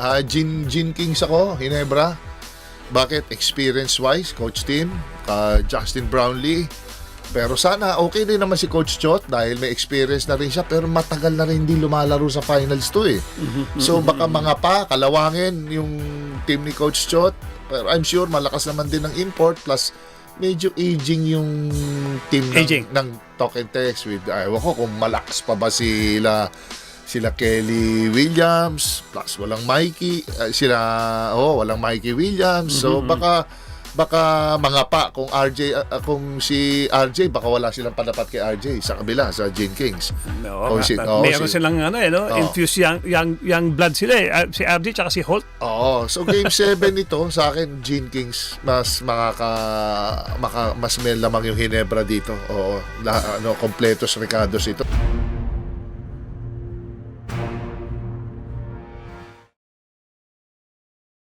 ah, Gin, Gin Kings ako, Hinebra. Bakit? Experience-wise, Coach Tim, ka Justin Brownlee. Pero sana okay din naman si Coach Chot dahil may experience na rin siya pero matagal na rin hindi lumalaro sa finals to eh. So baka mga pa, kalawangin yung team ni Coach Chot. Pero I'm sure malakas naman din ng import plus medyo aging yung team ng, Aging. ng talk and text with ayaw ko kung malakas pa ba sila sila Kelly Williams plus walang Mikey eh, sila oh walang Mikey Williams so baka baka mga pa kung RJ ah, kung si RJ baka wala silang padapat kay RJ sa kabila sa Gene Kings No, Oh, si- oh, meron si- silang ano eh, no? Oh. infused young, young, young blood sila eh. Ah, Si RJ tsaka si Holt. Oo. So game 7 ito sa akin Gene Kings mas makaka maka, mas may lamang yung Hinebra dito. Oo. La, ano kompletos Ricardos ito.